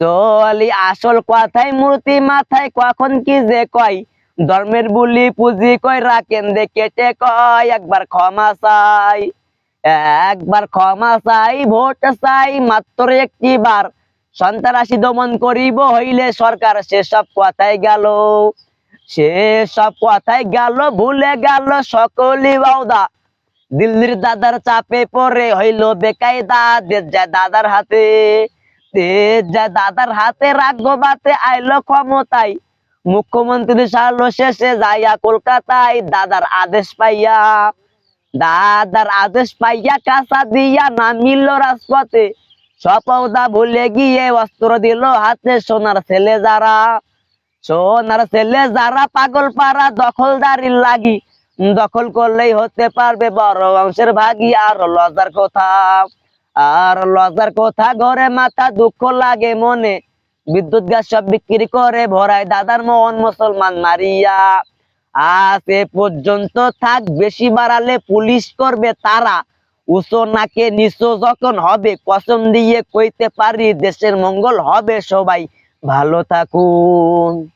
চলি আসল কথাই মূর্তি মাথায় কখন কি যে কয়? ধর্মের বুলি পুঁজি কই রাখেন দে কেটে কয়, একবার ক্ষমা চাই, একবার ক্ষমা চাই, ভোট চাই, মাত্র একটি বার। সন্ত্রাসী দমন করিব হইলে সরকার সেসব কথাই গেল, সেসব কথাই গেল, ভুলে গেল সকলই বাউদা। দিল্লির দাদার চাপে পড়ে হইল বেকায়দা, দেশ যায় দাদার হাতে। দাদার হাতে রাখব বাতে আইলো ক্ষমতায়। মুখ্যমন্ত্রী সারলো শেষে যাইয়া কলকাতায় দাদার আদেশ পাইয়া, দাদার আদেশ পাইয়া কাঁচা দিয়া নামিল রাজপথে। সপৌদা ভুলে গিয়ে অস্ত্র দিল হাতে সোনার ছেলে যারা। সোনার ছেলে যারা পাগল পারা দখলদারি লাগি। দখল করলেই হতে পারবে বড় অংশের ভাগি আর লজার কথা। আর লজার কথা ঘরে মাথা দুঃখ লাগে মনে। বিদ্যুৎ গ্যাস সব বিক্রি করে ভরায় দাদার মন মুসলমান মারিয়া। আজ এ পর্যন্ত থাক বেশি বাড়ালে পুলিশ করবে তারা। উঁচু নাকে নিচু যখন হবে, কসম দিয়ে কইতে পারি দেশের মঙ্গল হবে সবাই। ভালো থাকুন।